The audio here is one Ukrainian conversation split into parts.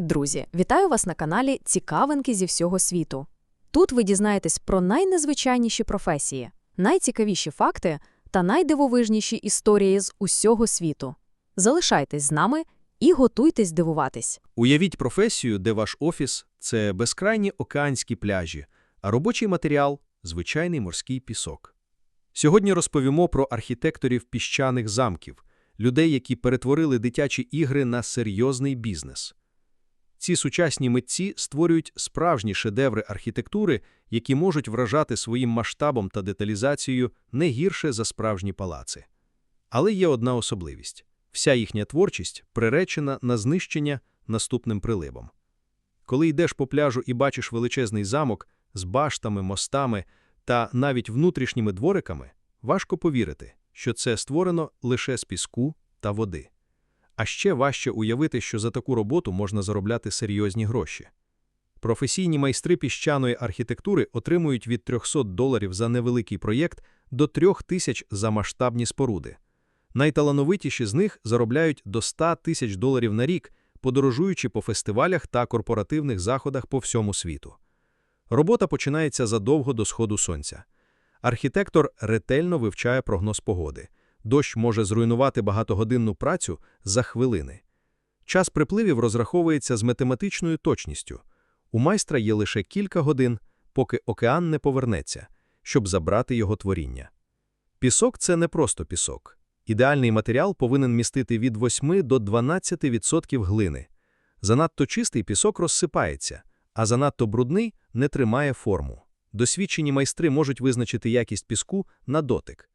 Привіт, друзі! Вітаю вас на каналі Цікавинки зі всього світу. Тут ви дізнаєтесь про найнезвичайніші професії, найцікавіші факти та найдивовижніші історії з усього світу. Залишайтесь з нами і готуйтесь дивуватись. Уявіть професію, де ваш офіс – це безкрайні океанські пляжі, а робочий матеріал – звичайний морський пісок. Сьогодні розповімо про архітекторів піщаних замків, людей, які перетворили дитячі ігри на серйозний бізнес. Ці сучасні митці створюють справжні шедеври архітектури, які можуть вражати своїм масштабом та деталізацією не гірше за справжні палаци. Але є одна особливість – вся їхня творчість приречена на знищення наступним приливом. Коли йдеш по пляжу і бачиш величезний замок з баштами, мостами та навіть внутрішніми двориками, важко повірити, що це створено лише з піску та води. А ще важче уявити, що за таку роботу можна заробляти серйозні гроші. Професійні майстри піщаної архітектури отримують від 300 доларів за невеликий проєкт до 3000 за масштабні споруди. Найталановитіші з них заробляють до 100 тисяч доларів на рік, подорожуючи по фестивалях та корпоративних заходах по всьому світу. Робота починається задовго до сходу сонця. Архітектор ретельно вивчає прогноз погоди. Дощ може зруйнувати багатогодинну працю за хвилини. Час припливів розраховується з математичною точністю. У майстра є лише кілька годин, поки океан не повернеться, щоб забрати його творіння. Пісок це не просто пісок. Ідеальний матеріал повинен містити від 8 до 12% глини. Занадто чистий пісок розсипається, а занадто брудний не тримає форму. Досвідчені майстри можуть визначити якість піску на дотик.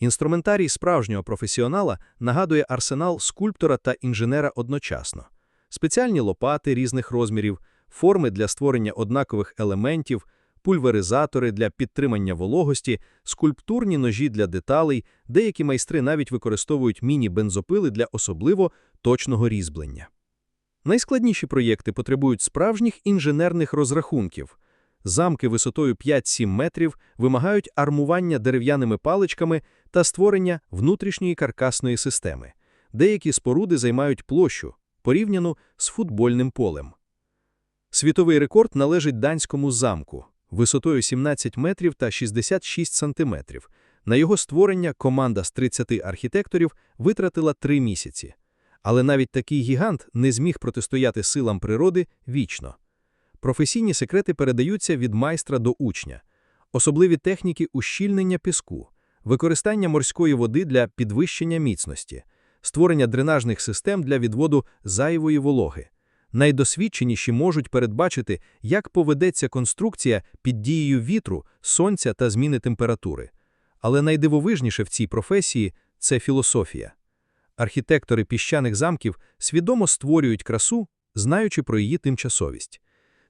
Інструментарій справжнього професіонала нагадує арсенал скульптора та інженера одночасно. Спеціальні лопати різних розмірів, форми для створення однакових елементів, пульверизатори для підтримання вологості, скульптурні ножі для деталей, деякі майстри навіть використовують міні-бензопили для особливо точного різьблення. Найскладніші проєкти потребують справжніх інженерних розрахунків. Замки висотою 5-7 метрів вимагають армування дерев'яними паличками та створення внутрішньої каркасної системи. Деякі споруди займають площу, порівняну з футбольним полем. Світовий рекорд належить данському замку висотою 17 метрів та 66 сантиметрів. На його створення команда з 30 архітекторів витратила три місяці. Але навіть такий гігант не зміг протистояти силам природи вічно. Професійні секрети передаються від майстра до учня, особливі техніки ущільнення піску, використання морської води для підвищення міцності, створення дренажних систем для відводу зайвої вологи. Найдосвідченіші можуть передбачити, як поведеться конструкція під дією вітру, сонця та зміни температури. Але найдивовижніше в цій професії це філософія. Архітектори піщаних замків свідомо створюють красу, знаючи про її тимчасовість.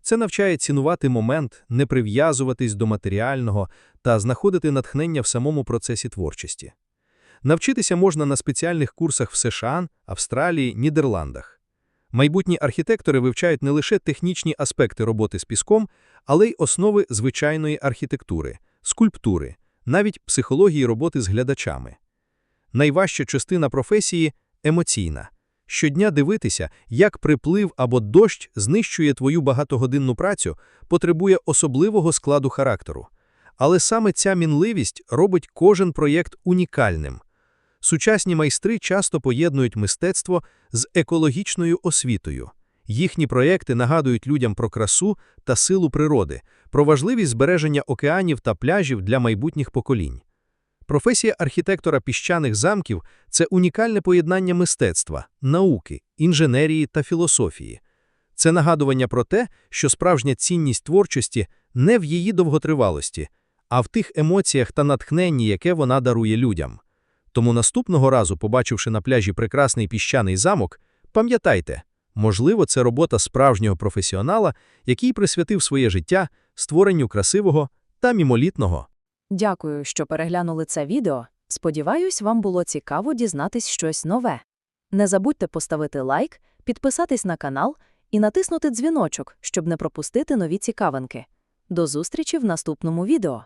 Це навчає цінувати момент, не прив'язуватись до матеріального та знаходити натхнення в самому процесі творчості. Навчитися можна на спеціальних курсах в США, Австралії, Нідерландах. Майбутні архітектори вивчають не лише технічні аспекти роботи з піском, але й основи звичайної архітектури, скульптури, навіть психології роботи з глядачами. Найважча частина професії емоційна. Щодня дивитися, як приплив або дощ знищує твою багатогодинну працю, потребує особливого складу характеру. Але саме ця мінливість робить кожен проєкт унікальним. Сучасні майстри часто поєднують мистецтво з екологічною освітою. Їхні проєкти нагадують людям про красу та силу природи, про важливість збереження океанів та пляжів для майбутніх поколінь. Професія архітектора піщаних замків це унікальне поєднання мистецтва, науки, інженерії та філософії. Це нагадування про те, що справжня цінність творчості не в її довготривалості, а в тих емоціях та натхненні, яке вона дарує людям. Тому наступного разу, побачивши на пляжі прекрасний піщаний замок, пам'ятайте, можливо, це робота справжнього професіонала, який присвятив своє життя створенню красивого та мімолітного. Дякую, що переглянули це відео. Сподіваюсь, вам було цікаво дізнатись щось нове. Не забудьте поставити лайк, підписатись на канал і натиснути дзвіночок, щоб не пропустити нові цікавинки. До зустрічі в наступному відео.